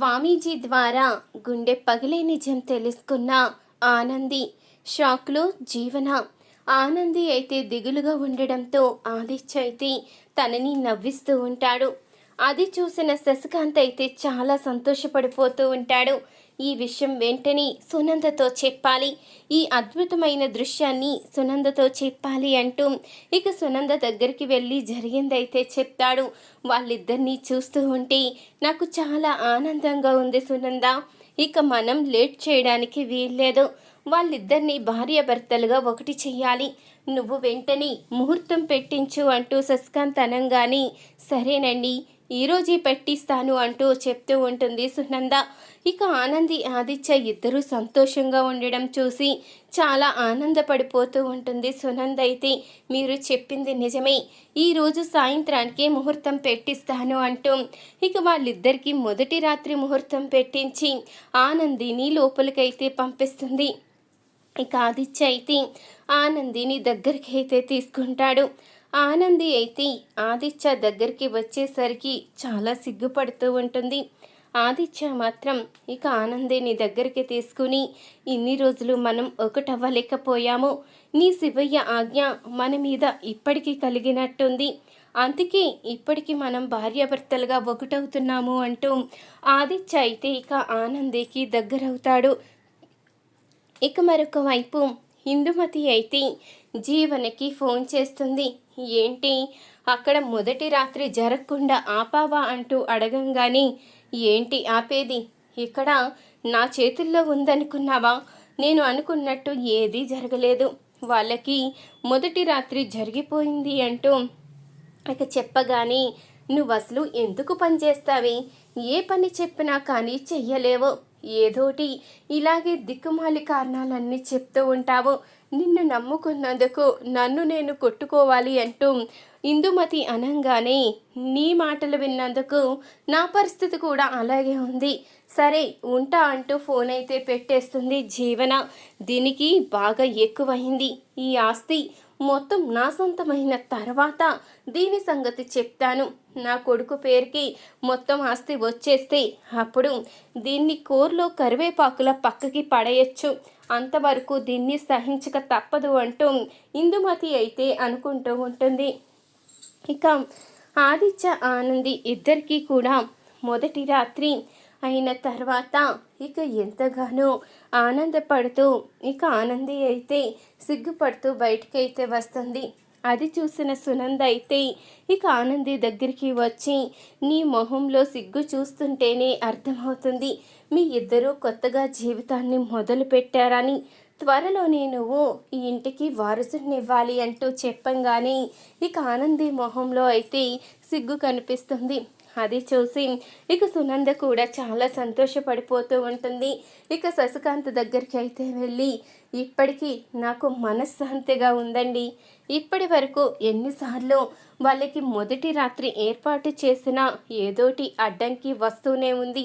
స్వామీజీ ద్వారా గుండె పగిలే నిజం తెలుసుకున్న ఆనంది. షాక్లో జీవన. ఆనంది అయితే దిగులుగా ఉండడంతో ఆదిత్య అయితే తనని నవ్విస్తూ ఉంటాడు. అది చూసిన శశికాంత్ అయితే చాలా సంతోషపడిపోతూ ఉంటాడు. ఈ విషయం వెంటనే సునందతో చెప్పాలి. ఈ అద్భుతమైన దృశ్యాన్ని సునందతో చెప్పాలి అంటూ ఇక సునంద దగ్గరికి వెళ్ళి జరిగిందైతే చెప్తాడు. వాళ్ళిద్దరినీ చూస్తూ ఉంటే నాకు చాలా ఆనందంగా ఉంది సునంద. ఇక మనం లేట్ చేయడానికి వీల్లేదు. వాళ్ళిద్దరినీ భార్యాభర్తలుగా ఒకటి చెయ్యాలి. నువ్వు వెంటనే ముహూర్తం పెట్టించు అంటూ శశికాంత్ అనంగాని సరేనండి ఈరోజే పెట్టిస్తాను అంటూ చెప్తూ ఉంటుంది సునంద. ఇక ఆనంది ఆదిత్య ఇద్దరూ సంతోషంగా ఉండడం చూసి చాలా ఆనందపడిపోతూ ఉంటుంది సునంద అయితే. మీరు చెప్పింది నిజమే. ఈరోజు సాయంత్రానికి ముహూర్తం పెట్టిస్తాను అంటూ ఇక వాళ్ళిద్దరికీ మొదటి రాత్రి ముహూర్తం పెట్టించి ఆనందిని లోపలికైతే పంపిస్తుంది. ఇక ఆదిత్య అయితే ఆనందిని దగ్గరికి అయితే తీసుకుంటాడు. ఆనంది అయితే ఆదిత్య దగ్గరికి వచ్చేసరికి చాలా సిగ్గుపడుతూ ఉంటుంది. ఆదిత్య మాత్రం ఇక ఆనందిని దగ్గరికి తీసుకుని ఇన్ని రోజులు మనం ఒకటవ్వలేకపోయాము. నీ శివయ్య ఆజ్ఞ మన మీద ఇప్పటికీ కలిగినట్టుంది. అందుకే ఇప్పటికీ మనం భార్యాభర్తలుగా ఒకటవుతున్నాము అంటూ ఆదిత్య అయితే ఇక ఆనందికి దగ్గరవుతాడు. ఇక మరొక వైపు హిందుమతి అయితే జీవనకి ఫోన్ చేస్తుంది. ఏంటి? అక్కడ మొదటి రాత్రి జరగకుండా ఆపావా అంటూ అడగంగానే ఏంటి ఆపేది? ఇక్కడ నా చేతుల్లో ఉందనుకున్నావా? నేను అనుకున్నట్టు ఏదీ జరగలేదు. వాళ్ళకి మొదటి రాత్రి జరిగిపోయింది అంటూ ఇక చెప్పగానే నువ్వు అసలు ఎందుకు పని చేస్తావి? ఏ పని చెప్పినా కానీ చెయ్యలేవు. ఏదోటి ఇలాగే దిక్కుమాలి కారణాలన్నీ చెప్తూ ఉంటావు. నిన్ను నమ్ముకున్నందుకు నన్ను నేను కొట్టుకోవాలి అంటూ ఇందుమతి అనంగానే నీ మాటలు విన్నందుకు నా పరిస్థితి కూడా అలాగే ఉంది. సరే ఉంటా అంటూ ఫోన్ అయితే పెట్టేస్తుంది జీవన. దీనికి బాగా ఎక్కువైంది ఈ ఆస్తి. మొత్తం నా సొంతమైన తర్వాత దీని సంగతి చెప్తాను. నా కొడుకు పేరుకి మొత్తం ఆస్తి వచ్చేస్తే అప్పుడు దీన్ని కోర్లో కరివేపాకుల పక్కకి పడేయచ్చు. అంతవరకు దీన్ని సహించక తప్పదు అంటూ ఇందుమతి అయితే అనుకుంటూ ఉంటుంది. ఇక ఆదిత్య ఆనంది ఇద్దరికీ కూడా మొదటి రాత్రి అయిన తర్వాత ఇక ఎంతగానో ఆనందపడుతూ ఇక ఆనంది అయితే సిగ్గుపడుతూ బయటికైతే వస్తుంది. అది చూసిన సునంద అయితే ఇక ఆనంది దగ్గరికి వచ్చి నీ మొహంలో సిగ్గు చూస్తుంటేనే అర్థమవుతుంది. మీ ఇద్దరూ కొత్తగా జీవితాన్ని మొదలు పెట్టారని. త్వరలోనే నువ్వు ఈ ఇంటికి వారసునివ్వాలి అంటూ చెప్పంగానే ఇక ఆనంది మొహంలో అయితే సిగ్గు కనిపిస్తుంది. అది చూసి ఇక సునంద కూడా చాలా సంతోషపడిపోతూ ఉంటుంది. ఇక శశికాంత్ దగ్గరికి అయితే వెళ్ళి ఇప్పటికీ నాకు మనశ్శాంతిగా ఉందండి. ఇప్పటి వరకు ఎన్నిసార్లు వాళ్ళకి మొదటి రాత్రి ఏర్పాటు చేసిన ఏదోటి అడ్డంకి వస్తూనే ఉంది.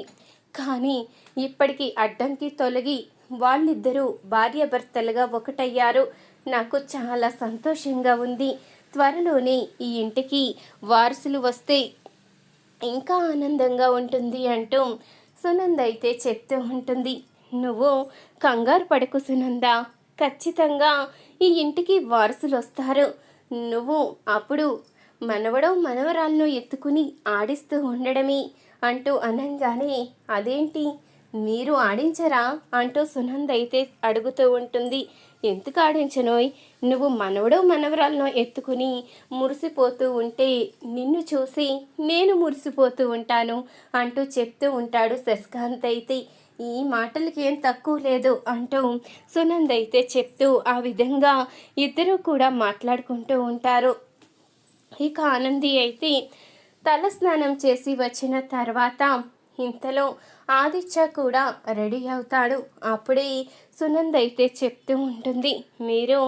కానీ ఇప్పటికీ అడ్డంకి తొలగి వాళ్ళిద్దరూ భార్యాభర్తలుగా ఒకటయ్యారు. నాకు చాలా సంతోషంగా ఉంది. త్వరలోనే ఈ ఇంటికి వారసులు వస్తే ఇంకా ఆనందంగా ఉంటుంది అంటూ సునంద అయితే చెప్తూ ఉంటుంది. నువ్వు కంగారు పడకు సునంద. ఖచ్చితంగా ఈ ఇంటికి వారసులు వస్తారు. నువ్వు అప్పుడు మనవడో మనవరాలను ఎత్తుకుని ఆడిస్తూ ఉండడమే అంటూ అనంగానే అదేంటి? మీరు ఆడించరా? అంటూ సునంద అయితే అడుగుతూ ఉంటుంది. ఎందుకు ఆడించనోయ్ నువ్వు మనవడో మనవరాలను ఎత్తుకుని మురిసిపోతూ ఉంటే నిన్ను చూసి నేను మురిసిపోతూ ఉంటాను అంటూ చెప్తూ ఉంటాడు శశికాంత్ అయితే. ఈ మాటలకి ఏం తక్కువ లేదు అంటూ సునంద్ అయితే చెప్తూ ఆ విధంగా ఇద్దరూ కూడా మాట్లాడుకుంటూ ఉంటారు. ఇక ఆనంది అయితే తల స్నానం చేసి వచ్చిన తర్వాత ఇంతలో ఆదిత్య కూడా రెడీ అవుతాడు. అప్పుడే సునంద్ అయితే చెప్తూ ఉంటుంది. మీరు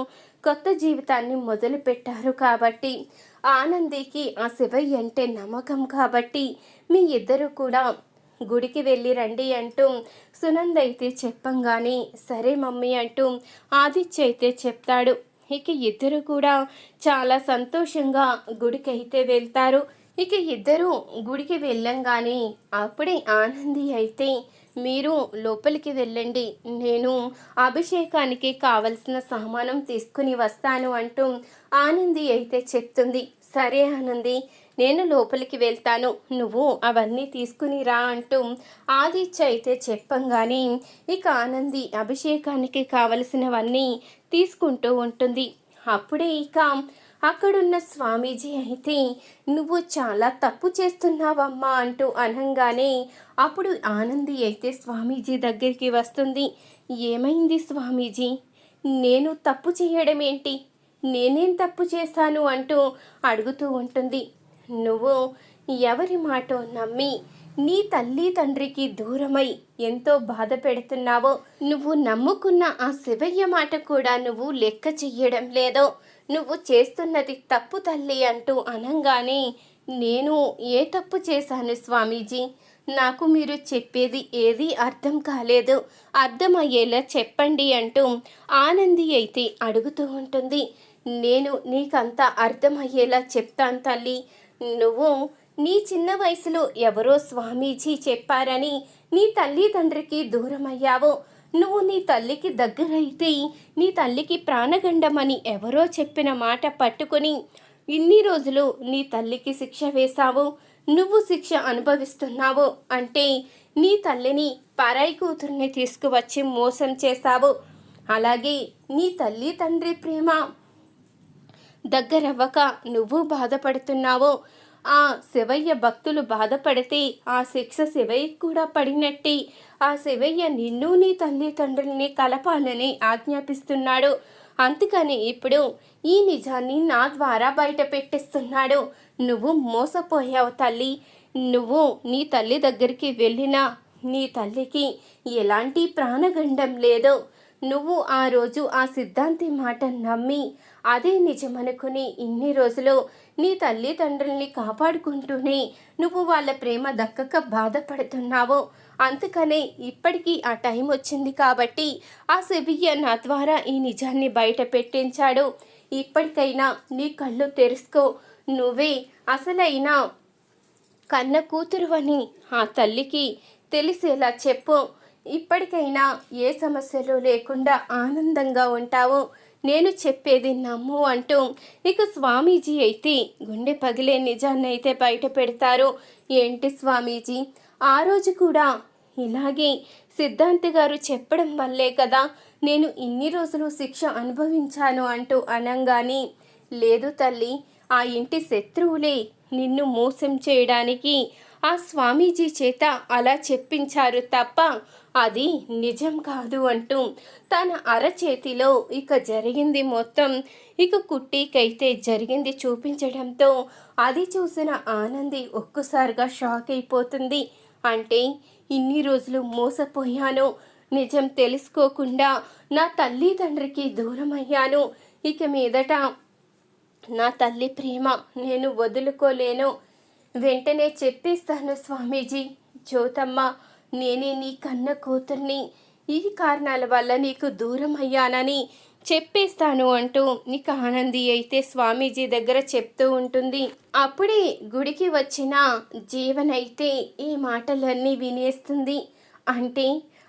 కొత్త జీవితాన్ని మొదలు పెట్టారు కాబట్టి ఆనందికి ఆ శివయ్య అంటే నమ్మకం కాబట్టి మీ ఇద్దరు కూడా గుడికి వెళ్ళి రండి అంటూ సునంద్ అయితే చెప్పంగానే సరే మమ్మీ అంటూ ఆదిత్య అయితే చెప్తాడు. ఇక ఇద్దరు కూడా చాలా సంతోషంగా గుడికి అయితే వెళ్తారు. ఇక ఇద్దరు గుడికి వెళ్ళంగానే అప్పుడే ఆనంది అయితే మీరు లోపలికి వెళ్ళండి. నేను అభిషేకానికి కావలసిన సామానం తీసుకుని వస్తాను అంటూ ఆనంది అయితే చెప్తుంది. సరే ఆనంది నేను లోపలికి వెళ్తాను. నువ్వు అవన్నీ తీసుకుని రా అంటూ ఆదిత్య అయితే చెప్పంగానే ఇక ఆనంది అభిషేకానికి కావలసినవన్నీ తీసుకుంటూ ఉంటుంది. అప్పుడే ఇక అక్కడున్న స్వామీజీ అయితే నువ్వు చాలా తప్పు చేస్తున్నావమ్మా అంటూ అనంగానే అప్పుడు ఆనంది అయితే స్వామీజీ దగ్గరికి వస్తుంది. ఏమైంది స్వామీజీ? నేను తప్పు చేయడం ఏంటి? నేనేం తప్పు చేశాను? అంటూ అడుగుతూ ఉంటుంది. నువ్వు ఎవరి మాట నమ్మి నీ తల్లి తండ్రికి దూరమై ఎంతో బాధ పెడుతున్నావో నువ్వు నమ్ముకున్న ఆ శివయ్య మాట కూడా నువ్వు లెక్క చెయ్యడం లేదో నువ్వు చేస్తున్నది తప్పు తల్లి అంటూ అనంగానే నేను ఏ తప్పు చేశాను స్వామీజీ? నాకు మీరు చెప్పేది ఏది అర్థం కాలేదు. అర్థమయ్యేలా చెప్పండి అంటూ ఆనంది అయితే అడుగుతూ ఉంటుంది. నేను నీకంతా అర్థమయ్యేలా చెప్తాను తల్లి. నువ్వు నీ చిన్న వయసులో ఎవరో స్వామీజీ చెప్పారని నీ తల్లి తండ్రికి దూరమయ్యావో నువ్వు నీ తల్లికి దగ్గరైతే నీ తల్లికి ప్రాణగండమని ఎవరో చెప్పిన మాట పట్టుకొని ఇన్ని రోజులు నీ తల్లికి శిక్ష వేశావు నువ్వు శిక్ష అనుభవిస్తున్నావు అంటే నీ తల్లిని పరాయి కూతుర్ని తీసుకువచ్చి మోసం చేశావు. అలాగే నీ తల్లి తండ్రి ప్రేమ దగ్గరవ్వక నువ్వు బాధపడుతున్నావు ఆ శివయ్య భక్తులు బాధపడితే ఆ శిక్ష శివయ్య కూడా పడినట్టే. ఆ శివయ్య నిన్ను నీ తల్లి తండ్రుల్ని కలపాలని ఆజ్ఞాపిస్తున్నాడు. అందుకని ఇప్పుడు ఈ నిజాన్ని నా ద్వారా బయట పెట్టిస్తున్నాడు. నువ్వు మోసపోయావు తల్లి. నువ్వు నీ తల్లి దగ్గరికి వెళ్ళినా నీ తల్లికి ఎలాంటి ప్రాణగండం లేదు. నువ్వు ఆ రోజు ఆ సిద్ధాంతి మాట నమ్మి అదే నిజమనుకుని ఇన్ని రోజులు నీ తల్లిదండ్రుల్ని కాపాడుకుంటూనే నువ్వు వాళ్ళ ప్రేమ దక్కక బాధపడుతున్నావు. అందుకనే ఇప్పటికీ ఆ టైం వచ్చింది కాబట్టి ఆ సెబియ్య నా ద్వారా ఈ నిజాన్ని బయట పెట్టించాడు. ఇప్పటికైనా నీ కళ్ళు తెరుసుకో నువ్వే అసలైన కన్న కూతురువని ఆ తల్లికి తెలిసేలా చెప్పు. ఇప్పటికైనా ఏ సమస్యలు లేకుండా ఆనందంగా ఉంటావు? నేను చెప్పేది నమ్ము అంటూ ఇక స్వామీజీ అయితే గుండె పగిలే నిజాన్ని అయితే బయట పెడతారు. ఏంటి స్వామీజీ? ఆ రోజు కూడా ఇలాగే సిద్ధాంతి గారు చెప్పడం వల్లే కదా నేను ఇన్ని రోజులు శిక్ష అనుభవించాను అంటూ అనంగాని లేదు తల్లి ఆ ఇంటి శత్రువులే నిన్ను మోసం చేయడానికి ఆ స్వామీజీ చేత అలా చెప్పించారు తప్ప అది నిజం కాదు అంటూ తన అరచేతిలో ఇక జరిగింది మొత్తం. ఇక కుట్టికైతే జరిగింది చూపించడంతో అది చూసిన ఆనంది ఒక్కసారిగా షాక్ అయిపోతుంది. అంటే ఇన్ని రోజులు మోసపోయాను. నిజం తెలుసుకోకుండా నా తల్లి తండ్రికి దూరం అయ్యాను ఇక మీదట నా తల్లి ప్రేమ నేను వదులుకోలేను. వెంటనే చెప్పేస్తాను స్వామీజీ. జ్యోతమ్మ నేనే నీ కన్న కూతుర్ని. ఈ కారణాల వల్ల నీకు దూరం అయ్యానని చెప్పేస్తాను అంటూ నీకు ఆనంది అయితే స్వామీజీ దగ్గర చెప్తూ ఉంటుంది. అప్పుడే గుడికి వచ్చిన జీవనైతే ఈ మాటలన్నీ వినేస్తుంది. అంటే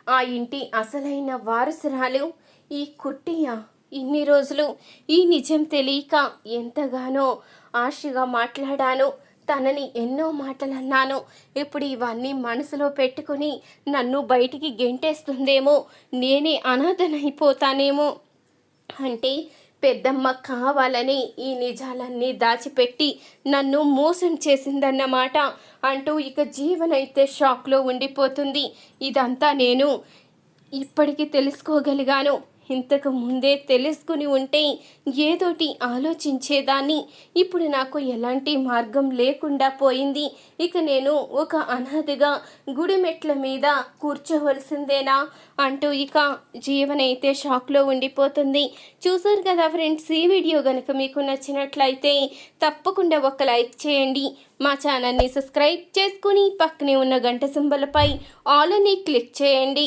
ఆ ఇంటి అసలైన వారసురాలు ఈ కుట్టియా ఇన్ని రోజులు ఈ నిజం తెలియక ఎంతగానో ఆశగా మాట్లాడాను. తనని ఎన్నో మాటలు అన్నాను ఇప్పుడు ఇవన్నీ మనసులో పెట్టుకుని నన్ను బయటికి గెంటేస్తుందేమో నేనే అనాథనైపోతానేమో. అంటే పెద్దమ్మ కావాలని ఈ నిజాలన్నీ దాచిపెట్టి నన్ను మోసం చేసిందన్నమాట అంటూ ఇక జీవనైతే షాక్లో ఉండిపోతుంది. ఇదంతా నేను ఇప్పటికీ తెలుసుకోగలిగాను. ఇంతకు ముందే తెలుసుకుని ఉంటే ఏదోటి ఆలోచించేదాన్ని. ఇప్పుడు నాకు ఎలాంటి మార్గం లేకుండా పోయింది. ఇక నేను ఒక అనాథగా గుడిమెట్ల మీద కూర్చోవలసిందేనా? అంటూ ఇక జీవన అయితే షాక్లో ఉండిపోతుంది. చూసారు కదా ఫ్రెండ్స్ ఈ వీడియో కనుక మీకు నచ్చినట్లయితే తప్పకుండా ఒక లైక్ చేయండి. మా ఛానల్ని సబ్స్క్రైబ్ చేసుకుని పక్కనే ఉన్న గంట సింబలపై ఆల్ అని క్లిక్ చేయండి.